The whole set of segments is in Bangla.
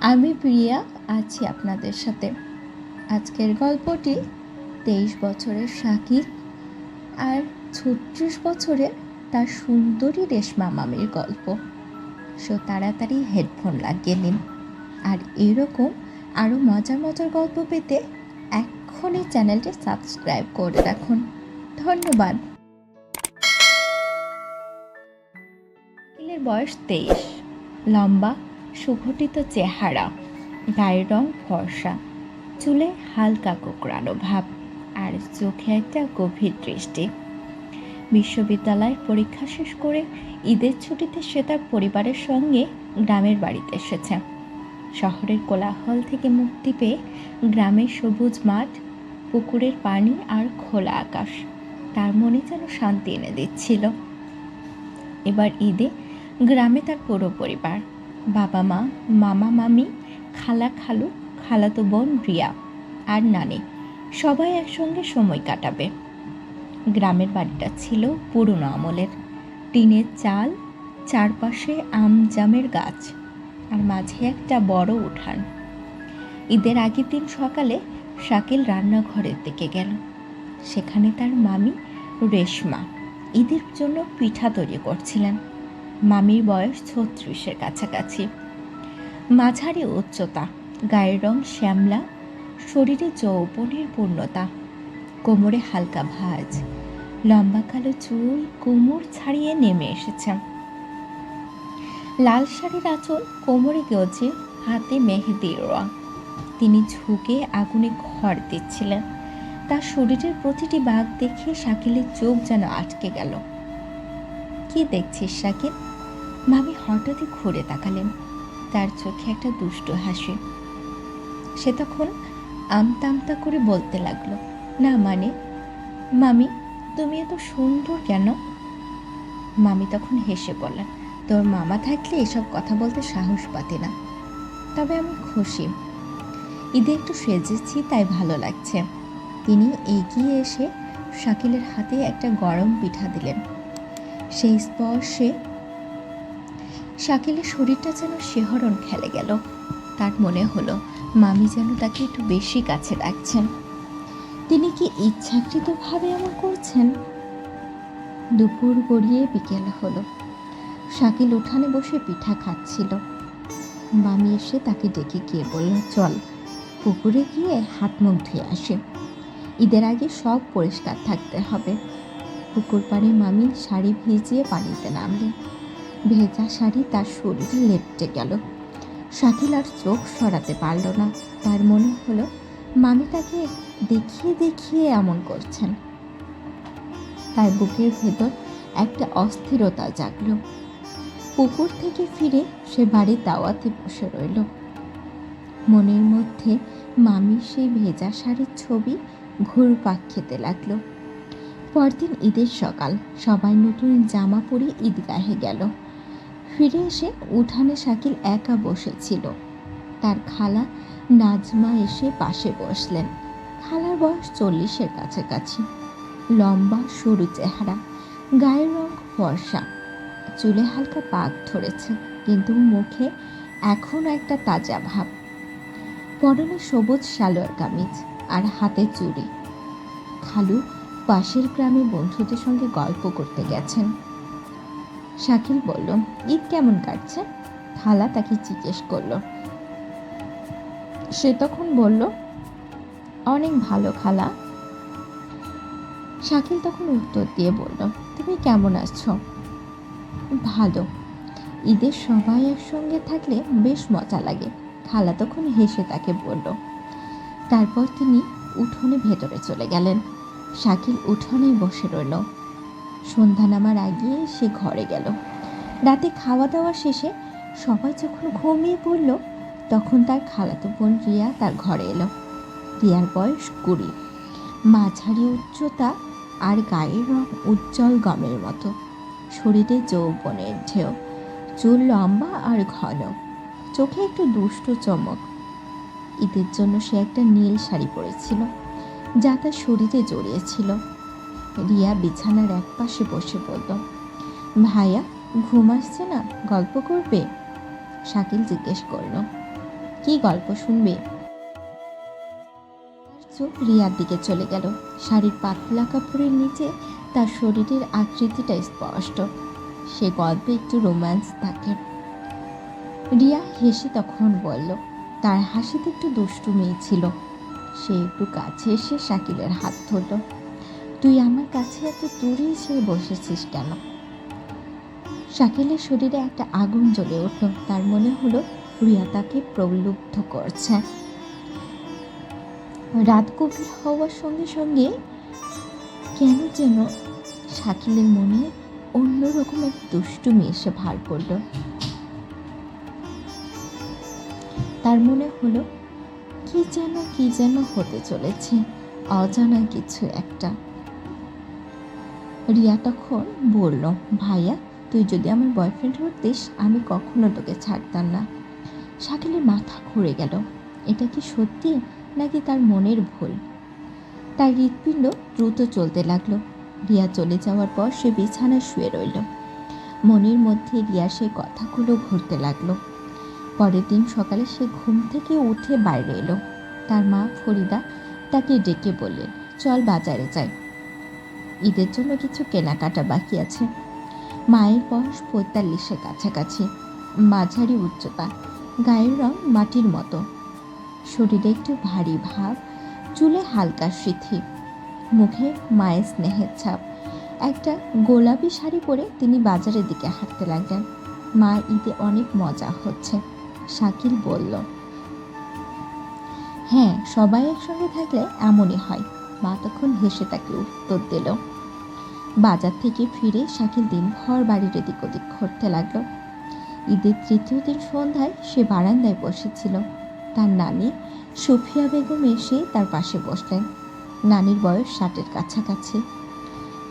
আমি প্রিয়া আছি আপনাদের সাথে। আজকের গল্পটি তেইশ বছরের শাকির আর ছত্রিশ বছরের তার সুন্দরী রেশমা মামির গল্প। সো তাড়াতাড়ি হেডফোন লাগিয়ে নিন। আর এরকম আরও মজার মজার গল্প পেতে এখনই চ্যানেলটি সাবস্ক্রাইব করে রাখুন। ধন্যবাদ। বয়স তেইশ, লম্বা সুঘটিত চেহারা, গায়ের রং ফর্সা, চুলে হালকা কোকড়ানো ভাব আর চোখে একটা গভীর দৃষ্টি। বিশ্ববিদ্যালয়ের পরীক্ষা শেষ করে ঈদের ছুটিতে সে তার পরিবারের সঙ্গে গ্রামের বাড়িতে এসেছে। শহরের কোলাহল থেকে মুক্তি পেয়ে গ্রামের সবুজ মাঠ, পুকুরের পানি আর খোলা আকাশ তার মনে যেন শান্তি এনে দিচ্ছিল। এবার ঈদে গ্রামে তার পুরো পরিবার বাবা মা, মামা মামি, খালা খালু, খালাতো বোন রিয়া আর নানি সবাই একসঙ্গে সময় কাটাবে। গ্রামের বাড়িটা ছিল পুরনো আমলের। টিনের চাল, চারপাশে আম জামের গাছ আর মাঝে একটা বড় উঠান। ঈদের আগের দিন সকালে শাকিল রান্নাঘরের দিকে গেল। সেখানে তার মামি রেশমা ঈদের জন্য পিঠা তৈরি করছিলেন। মামির বয়স ছত্রিশের কাছাকাছি। মাঝারি উচ্চতা, গায়ের রং শ্যামলা, শরীরে যৌবনের পূর্ণতা, কোমরে হালকা ভাঁজ, লম্বা কালো চুল, কোমর ছাড়িয়ে নেমে এসেছে। লাল শাড়ির আঁচল কোমরে গেছে হাতে মেহেদির রং। তিনি ঝুঁকে আগুনে ঘর দিচ্ছিলেন। তার শরীরের প্রতিটি বাঘ দেখে শাকিলের চোখ যেন আটকে গেল। কি দেখছিস শাকিল মামি হঠাৎই ঘুরে তাকালেন। তার চোখে একটা দুষ্ট হাসি। সে তখন আমতা আমতা করে বলতে লাগল, না মানে? মামি, তুমি এত সুন্দর কেন? মামি তখন হেসে বললেন, তোর মামা থাকলে এসব কথা বলতে সাহস পাতে না। তবে আমি খুশি। ঈদে একটু সেজেছি, তাই ভালো লাগছে। তিনি এগিয়ে এসে শাকিলের হাতে একটা গরম পিঠা দিলেন। সেই স্পর্শে শাকিলের শরীরটা যেন শিহরণ খেলে গেল। তার মনে হলো, মামি যেন তাকে একটু বেশি কাছে রাখছেন। তিনি কি ইচ্ছাকৃতভাবে এমন করছেন? দুপুর গড়িয়ে বিকেল হলো। শাকিল উঠানে বসে পিঠা খাচ্ছিল। মামি এসে তাকে ডেকে গিয়ে বলল, চল, পুকুরে গিয়ে হাত মুখ ধুয়ে আসে। ঈদের আগে সব পরিষ্কার থাকতে হবে। পুকুর পাড়ে মামি শাড়ি ভিজিয়ে পানিতে নামলেন ভেজা শাড়ি তার শরীরে লেপটে গেল। শাকিল আর চোখ সরাতে পারল না। তার মনে হলো, মামি তাকে দেখিয়ে দেখিয়ে এমন করছেন। তার বুকের ভেতর একটা অস্থিরতা জাগলো। পুকুর থেকে ফিরে সে বাড়ির দাওয়াতে বসে রইল। মনের মধ্যে মামি সেই ভেজা শাড়ির ছবি ঘুরপাক খেতে লাগল। পরদিন ঈদের সকাল, সবাই নতুন জামা পরে ঈদগাহে গেল। ফিরে এসে উঠানে শাকিল একা বসেছিল। তার খালা নাজমা এসে পাশে বসলেন। খালার বয়স চল্লিশের কাছাকাছি। লম্বা, সরু চেহারা, গায়ের রং ফর্সা। চুলে হালকা পাক ধরেছে, কিন্তু মুখে এখনও একটা তাজা ভাব। পরনে সবুজ সালোয়ার কামিজ আর হাতে চুড়ি। খালু পাশের গ্রামে বন্ধুদের সঙ্গে গল্প করতে গেছেন। শাকিল বলল, ঈদ কেমন কাটছে? খালা তাকে জিজ্ঞেস করল। সে তখন বলল, অনেক ভালো খালা। শাকিল তখন উত্তর দিয়ে বলল, তুমি কেমন আছো? ভালো। ঈদের সবাই একসঙ্গে থাকলে বেশ মজা লাগে। খালা তখন হেসে তাকে বলল। তারপর তিনি উঠোনে ভেতরে চলে গেলেন। শাকিল উঠোনেই বসে রইল। সন্ধ্যা নামার আগে সে ঘরে গেল। রাতে খাওয়া দাওয়া শেষে সবাই যখন ঘুমিয়ে পড়ল, তখন তার খালাতো বোন রিয়া তার ঘরে এলো। রিয়ার বয়স কুড়ি। মাঝারি উচ্চতা আর গায়ের রং উজ্জ্বল গমের মতো। শরীরে যৌবনের ঢেউ। চুল লম্বা আর ঘন। চোখে একটু দুষ্ট চমক। ঈদের জন্য সে একটা নীল শাড়ি পরেছিল। যা তার শরীরে জড়িয়েছিল। রিয়া বিছানার এক পাশে বসে বলল ভাইয়া, ঘুম আসছে না? গল্প করবে? শাকিল জিজ্ঞেস করল। কি গল্প শুনবে? চোখ রিয়ার দিকে চলে গেল। শাড়ির পাতলা কাপড়ের নিচে তার শরীরের আকৃতিটা স্পষ্ট। সে গল্পে একটু রোম্যান্স থাকে। রিয়া হেসে তখন বলল, তার হাসিতে একটু দুষ্টু মেয়ে ছিল। সে একটু কাছে এসে শাকিলের হাত ধরল। তুই আমার কাছে এত দূরে এসে বসেছিস কেন? শাকিলের শরীরে একটা আগুন জ্বলে উঠল। তার মনে হলো রিয়া তাকে প্রলুব্ধ করছে। রাত গভীর হওয়ার সঙ্গে সঙ্গে কেন যেন শাকিলের মনে অন্যরকম এক দুষ্টুমি এসে ভার করল। তার মনে হলো কি যেন কি যেন হতে চলেছে, অজানা কিছু একটা। রিয়া তখন বলল, ভাইয়া, তুই যদি আমার বয়ফ্রেন্ড হতিস, আমি কখনো তোকে ছাড়তাম না। শাকিলের মাথা ঘুরে গেল, এটা কি সত্যি, নাকি তার মনের ভুল? তার হৃৎপিণ্ড দ্রুত চলতে লাগল। রিয়া চলে যাওয়ার পর সে বিছানায় শুয়ে রইল। মনের মধ্যে রিয়া সেই কথাগুলো ঘুরতে লাগল। পরের দিন সকালে সে ঘুম থেকে উঠে বাইরে এলো। তার মা ফরিদা তাকে ডেকে বললেন চল বাজারে যাই। ঈদের জন্য কিছু কেনাকাটা বাকি আছে। মায়ের বয়স পঁয়তাল্লিশের কাছাকাছি। মাঝারি উচ্চতা। গায়ের রং মাটির মতো। শরীরে একটু ভারী ভাব। চুলে হালকা সিথি। মুখে মায়ের স্নেহের ছাপ। একটা গোলাপি শাড়ি পরে তিনি বাজারের দিকে হাঁটতে লাগলেন। মা ঈদে অনেক মজা হচ্ছে। শাকিল বলল হ্যাঁ সবাই একসঙ্গে থাকলে এমনই হয়। মা তখন হেসে তাকে উত্তর দিল, বাজার থেকে ফিরে শাকিল দিনভর বাড়ির এদিক ওদিক ঘুরতে লাগল। ঈদের তৃতীয় দিন সন্ধ্যায় সে বারান্দায় বসেছিল। তার নানি সুফিয়া বেগম এসে তার পাশে বসলেন। নানির বয়স ষাটের কাছাকাছি।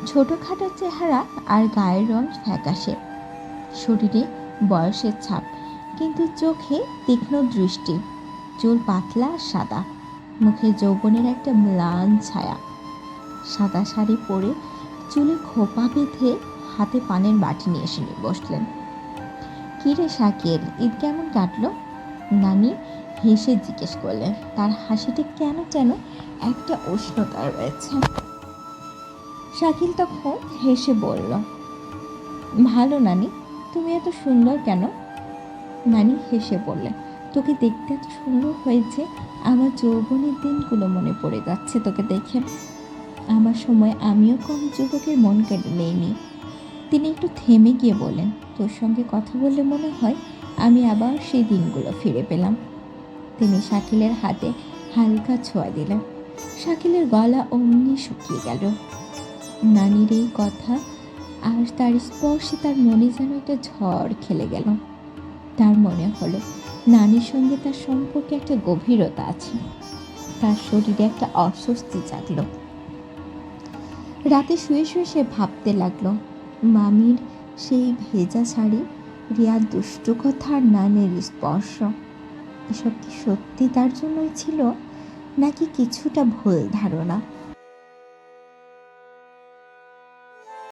ছোটোখাটো চেহারা আর গায়ের রং ফ্যাকাশে। শরীরে বয়সের ছাপ কিন্তু চোখে তীক্ষ্ণ দৃষ্টি, চুল পাতলা সাদা, মুখে যৌবনের একটা ম্লান ছায়া। সাদা শাড়ি পরে চুলে খোপা বেঁধে হাতে পানের বাটি নিয়ে এসে বসলেন। কিরে শাকিল, ঈদ কেমন কাটলো? নানি হেসে জিজ্ঞেস করলেন। তার হাসিতে কেন যেন একটা উষ্ণতা রয়েছে। শাকিল তখন হেসে বলল, ভালো নানি, তুমি এত সুন্দর কেন? নানি হেসে বললেন তোকে দেখতে এত সুন্দর হয়েছে, আমার যৌবনের দিনগুলো মনে পড়ে যাচ্ছে তোকে দেখে। আমার সময় আমিও কম যুবকের মন কেটে নেইনি। তিনি একটু থেমে গিয়ে বলেন তোর সঙ্গে কথা বললে মনে হয় আমি আবার সেই দিনগুলো ফিরে পেলাম। তিনি শাকিলের হাতে হালকা ছোঁয়া দিলেন। শাকিলের গলা অমনি শুকিয়ে গেল। নানির এই কথা আর তার স্পর্শে তার মনে যেন একটা ঝড় খেলে গেল। তার মনে হলো, নানির সঙ্গে তার সম্পর্কে একটা গভীরতা আছে। তার শরীরে একটা অস্বস্তি জাগলো। রাতে শুয়ে শুয়ে সে ভাবতে লাগল, মামির সেই ভেজা শাড়ি, রিয়ার দুষ্টু কথা আর নানের স্পর্শ, এসব কি সত্যি তার জন্যই ছিল? নাকি কিছুটা ভুল ধারণা?